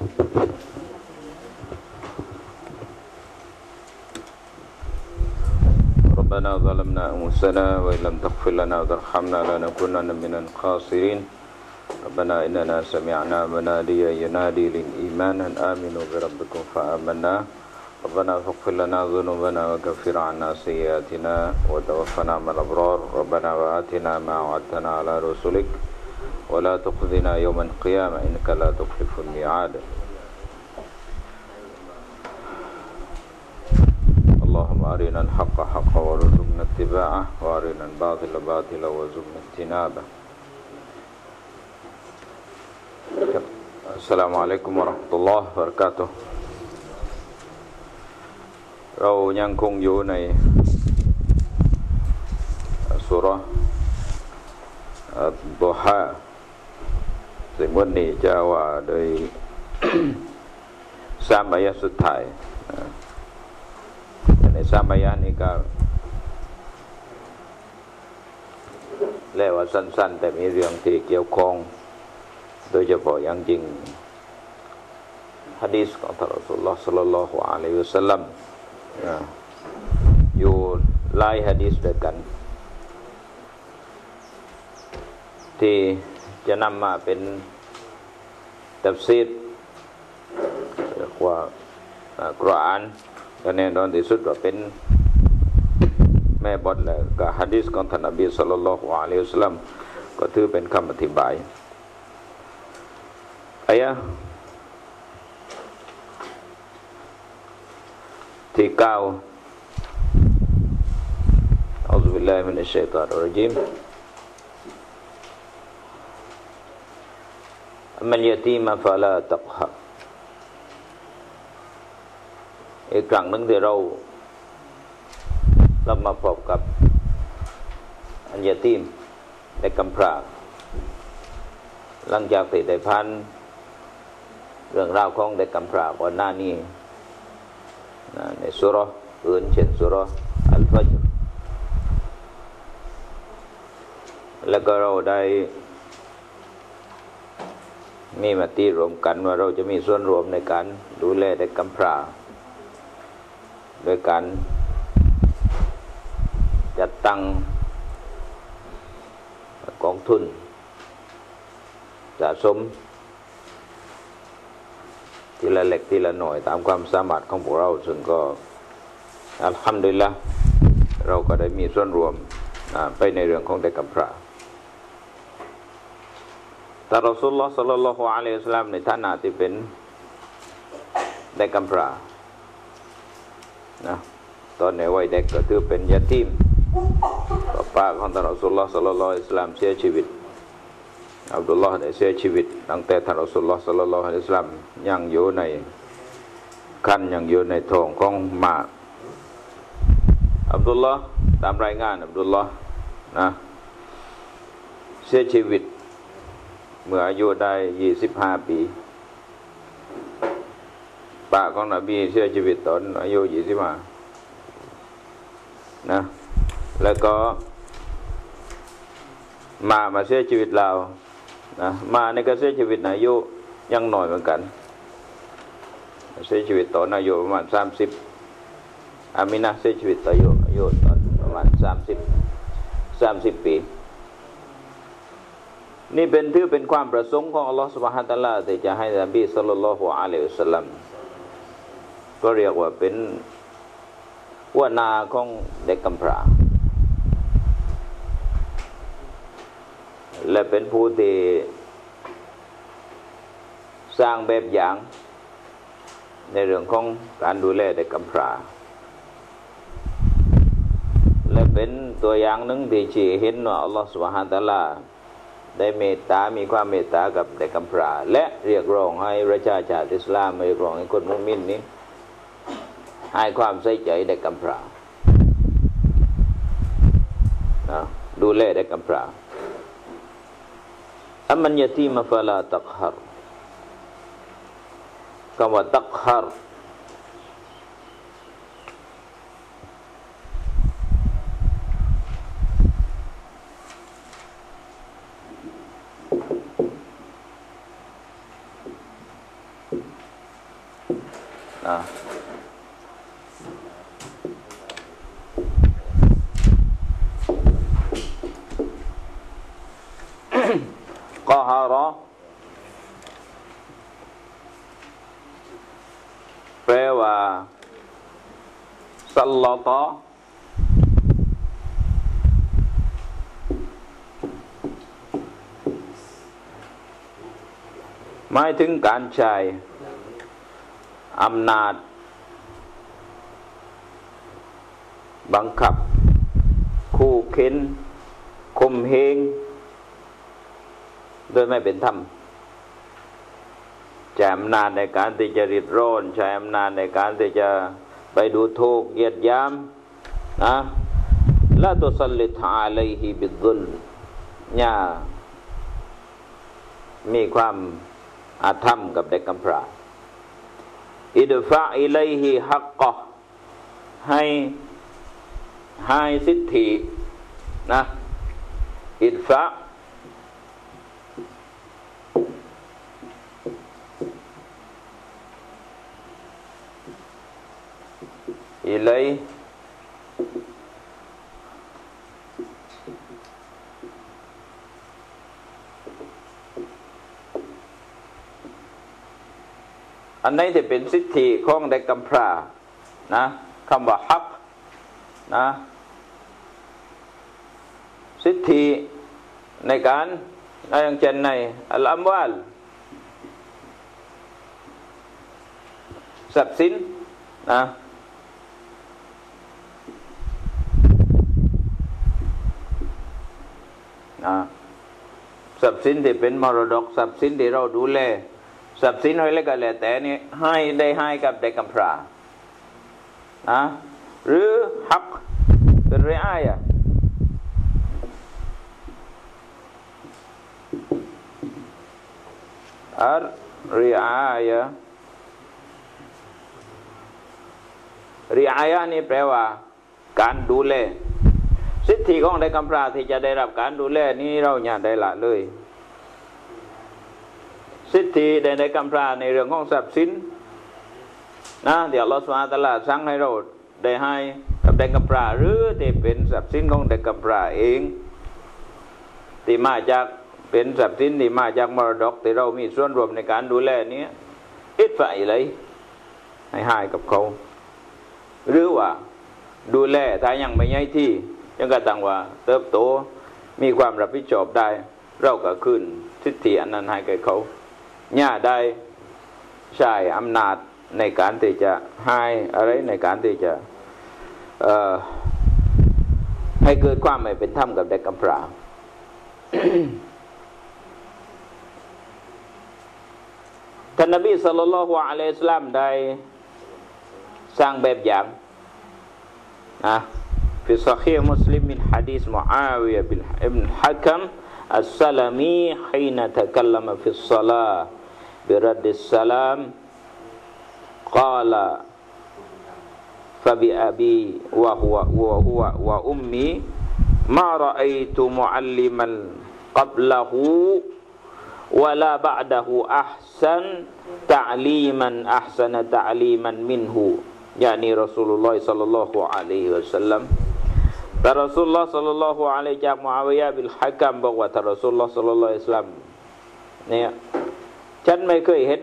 ربنا ظلمنا أنفسنا وإن لم تغفر لنا وترحمنا لنكونن من الخاسرين. ربنا إننا سمعنا مناديا ينادي للإيمان أن آمنوا بربكم فآمنا. ربنا فاغفر لنا ذنوبنا وكفر عنا سيئاتنا وتوفنا مع الأبرار. ربنا وآتنا ما وعدتنا على رسلك. ولا تخذنا يوم القيامة إنك لا تخلف الميعاد اللهم أرنا الحق حقا وارزقنا اتباعه وأرنا الباطل باطلا وارزقنا اجتنابه السلام عليكم ورحمة الله وبركاته เรายังคงอยู่ในสุรบฮา ซึ่งวันนี้จะว่าโดยสามอายะสุดท้ายในสามอายะนี้ก็เรียกว่าสั้น ๆ แต่มีเรื่องที่เกี่ยวข้อง โดยเฉพาะอย่างจริงฮะดีษของท่านอัสลลอฮ์สัลลัลลอฮุอะลัยฮิวสัลลัมอยู่หลายฮะดีษด้วยกัน ที่ จะนำมาเป็นตัฟซีดเรียกว่ากรอานก็แน่นอนที่สุดว่าเป็นแม่บทและก็ฮะดีษของท่านนบีสัลลัลลอฮุอะลัยฮิวะสัลลัมก็ถือเป็นคำอธิบายอายะที่เก้าอัลลอฮฺบิลลาฮิมินัชชัยฏอนรจิม มันยตีมาฟาลาตักฮะอีกครั้งหนึ่งที่เราเรามาพบกับ อัญญตีมในกำพร้าหลังจากติดได้พัน เรื่องราวของได้กำพร้าก่อนหน้านี้ในสุรอื่นเช่นสุรอัลฟัจแล้วก็เราได้ มีมติรวมกันว่าเราจะมีส่วนรวมในการดูแลเด็กกำพร้าโดยการจัดตั้งกองทุนสะสม ทีละเล็กทีละหน่อยตามความสามารถของพวกเรา ซึ่งก็อัลฮัมดุลิลละเราก็ได้มีส่วนรวมไปในเรื่องของเด็กกำพร้า แต่รอสุลลอฮ์สัลลัลลอฮุอะลัยฮิสลามในฐานะที่เป็นเด็กกำพร้านะตอนในวัยเด็กก็ถือเป็นยาทีมป้าของท่านรอสุลลอฮ์สัลลัลลอฮุอะลัยฮิสลามเสียชีวิตอับดุลลอฮ์ได้เสียชีวิต ตั้งแต่ท่านรอสุลลอฮ์สัลลัลลอฮุอะลัยฮิสลามยังอยู่ในคันยังอยู่ในท้องของมาอับดุลลอฮ์ตามรายงานอับดุลลอฮ์นะเสียชีวิต เมื่ออายุได้ยี่สิบห้าปีป้าของนบีเสียชีวิตตอนอายุยี่สิบห้านะ แล้วก็ มามาเสียชีวิตเรานะมาในก็เสียชีวิตอายุยังหน่อยเหมือนกัน เสียชีวิตตอนอายุประมาณสามสิบอามินะเสียชีวิตตอนอายุอายุตอนประมาณสามสิบสามสิบปี นี่เป็นถือเป็นความประสงค์ของอัลลอฮฺสุบฮานตะลาที่จะให้นบีสุลต่านละฮ์อะลัยฮิสลัมก็เรียกว่าเป็นวนาของเด็กกำพร้าและเป็นผู้ที่สร้างแบบอย่าง ในเรื่องของการดูแลเด็กกำพร้าและเป็นตัวอย่างหนึ่งที่ชี้เห็นว่าอัลลอฮฺสุบฮานตะลา ได้เมตตา มีความเมตตากับเด็กกำพร้าและเรียกร้องให้ประชาชาติอิสลามเรียกร้องให้คนมุสลิมนี้ให้ความใส่ใจเด็กกำพร้าดูแลเด็กกำพร้าอัมมันยตีมาฟลาตักฮารคำว่าตักฮาร อ่ากอฮารอแปลว่าสัลลัตหมายถึงการใช้ อำนาจ บังคับ คู่เข็นคมเหงโดยไม่เป็นธรรมใช้อำนาจในการที่จะริดร้อนใช้อำนาจในการที่จะไปดูถูกเหยียดยามนะละตุสลิตอาลัยฮิบิดุลเนี่ยมีความอาธรรมกับเด็กกำพร้า อิดฟะอิลัยฮิฮักกะให้ให้สิทธิ นไหนจะเป็นสิทธิของเด็กกำพร้านะคำว่าฮักนะสิทธิในการในอย่างเช่นในอัลอัมวาลทรัพย์สินนะนะทรัพย์สินที่เป็นมรดกทรัพย์สินที่เราดูแล ทรัพย์สินอะไรก็แล้วแต่นี่ให้ได้ให้กับเด็กกำพร้านะหรือฮักเป็นเรียอ้อะอัลริอายะริอายะนี่แปลว่า การดูแลสิทธิของเด็กกำพร้าที่จะได้รับการดูแลนี้เราอย่าได้ละเลย สิทธิใด็กกำพร้าในเรื่องของทรัพย์สินนะเดี๋ยวเราสมาตลาดสั่งให้เราได้ให้กับเด็กกำพร้าหรือที่เป็นทรัพย์สินของเด็กกำพร้าเองที่มาจากเป็นทรัพย์สินที่มาจากมรดกที่เรามีส่วนรวมในการดูแลนี้อิดฝ่ายเลยให้ให้กับเขา หรือว่าดูแลถ้ายังไม่ย้ายที่ยังกระตังว่า เติบโตมีความรับผิดชอบได้ เราก็ขึ้นสิทธิอันนั้นให้แก่เขา เนี่ยได้ใช้อำนาจในการที่จะให้อะไรในการที่จะให้เกิดความไม่เป็นธรรมกับเด็กกำพร้าท่านนบีสุลลัลลอฮุอะลัยฮิสลามได้สร้างแบบอย่างนะฟิสซาฮีมุสลิมมินฮะดีษมุอาวิยะบินฮักัมอัสซลามีฮีนะตะกลัมฟิสศอลาห์ برد السلام قال فبأبي وهو وهو وأمي ما رأيت معلما قبله ولا بعده أحسن تعليما أحسن تعليما منه يعني رسول الله صلى الله عليه وسلم แต่รสุลลอฮ์สัลลัลลอฮุอะลัยฮิจากมุอาวิยะบิลฮักัมบอกว่าท่านรสุลลอฮ์สัลลัลลอฮุอะลัยฮิสลามเนี่ย ฉันไม่เคยเห็น